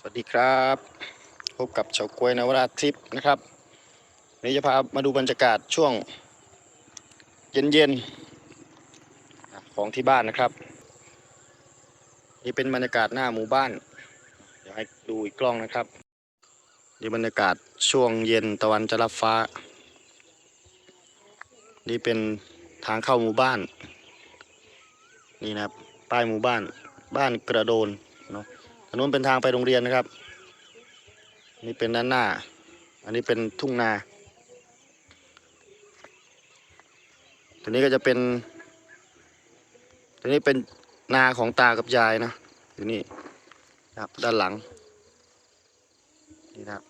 สวัสดีครับ พบกับเฉากล้วยนวราทริปนะครับวันนี้จะพามาดูบรรยากาศช่วง เย็นๆของที่บ้านนะครับ นี่เป็นบรรยากาศหน้าหมู่บ้าน เดี๋ยวให้ดูอีกกล้องนะครับนี่บรรยากาศช่วงเย็นตะวันจะรับฟ้า นี่เป็นทางเข้าหมู่บ้าน นี่นะครับป้ายหมู่บ้านบ้านกระโดน เนนเป็นทางไปโรงเรียนนะครับ นี่เป็นด้านหน้า อันนี้เป็นทุ่งนาตัวนี้ก็จะเป็นตัวนี้เป็นนาของตากับยายนะอยู่นี่นะครับด้านหลังนี่ครับ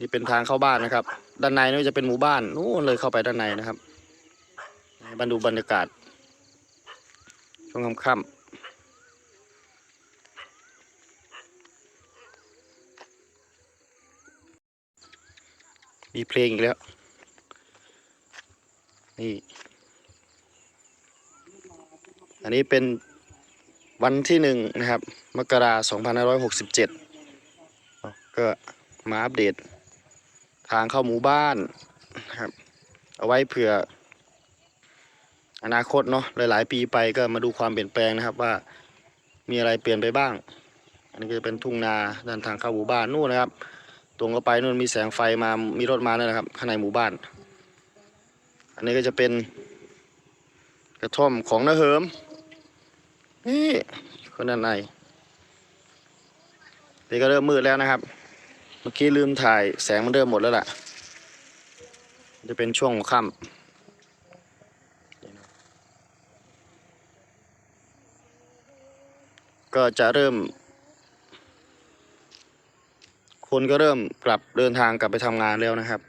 นี่เป็นทางเข้าบ้านนะครับ ด้านในนี่จะเป็นหมู่บ้านนู้นเลยเข้าไปด้านในนะครับมาดูบรรยากาศช่วงค่ำๆ มีเพลงอีกแล้ว นี่ อันนี้เป็นวันที่หนึ่งนะครับ มกราสองพันห้าร้อยหกสิบเจ็ดก็มาอัปเดต ทางเข้าหมู่บ้านนะครับ เอาไว้เผื่อ อนาคตเนาะหลาย ๆ ปีไปก็มาดูความเปลี่ยนแปลงนะครับว่ามีอะไรเปลี่ยนไปบ้าง อันนี้ก็จะเป็นทุ่งนาด้านทางเข้าหมู่บ้านนู่นนะครับ ตรงเข้าไปนู่นมีแสงไฟมามีรถมาเนี่ยนะครับ ข้างในหมู่บ้าน อันนี้ก็จะเป็นกระท่อมของนาเหิมนี่คนด้านในนี่ก็เริ่มมืดแล้วนะครับ เมื่อกี้ลืมถ่ายแสงมันเริ่มหมดแล้วล่ะ จะเป็นช่วงค่ำก็จะเริ่ม คนก็เริ่มกลับเดินทางกลับไปทำงานแล้วนะครับ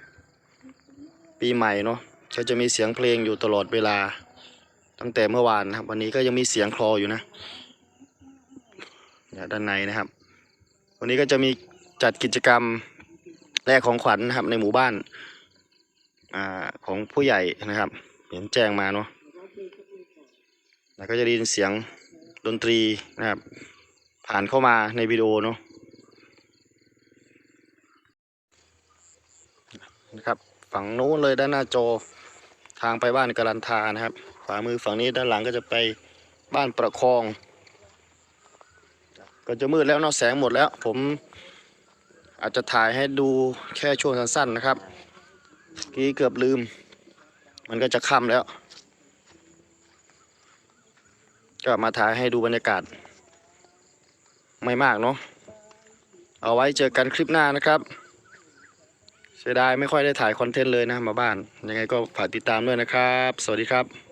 ปีใหม่เนาะก็จะมีเสียงเพลงอยู่ตลอดเวลา ตั้งแต่เมื่อวานนะครับ วันนี้ก็ยังมีเสียงคลออยู่นะด้านในนะครับ วันนี้ก็จะมีจัดกิจกรรมแลกของขวัญนะครับ ในหมู่บ้านอ่าของผู้ใหญ่นะครับ เห็นแจ้งมาเนาะแล้วก็จะได้ยินเสียงดนตรีนะครับ ผ่านเข้ามาในวิดีโอเนาะ นะครับ ฝั่งโน้นเลยด้านหน้าจอทางไปบ้านกรันทานะครับขวามือฝั่งนี้ด้านหลังก็จะไปบ้านประคอง ก็จะมืดแล้วเนาะแสงหมดแล้ว ผมอาจจะถ่ายให้ดูแค่ช่วงสั้นๆนะครับกี้เกือบลืม มันก็จะค่ำแล้ว ก็มาถ่ายให้ดูบรรยากาศ ไม่มากเนาะเอาไว้เจอกันคลิปหน้านะครับ เสียดายไม่ค่อยได้ถ่ายคอนเทนต์เลยนะมาบ้าน ยังไงก็ฝากติดตามด้วยนะครับ สวัสดีครับ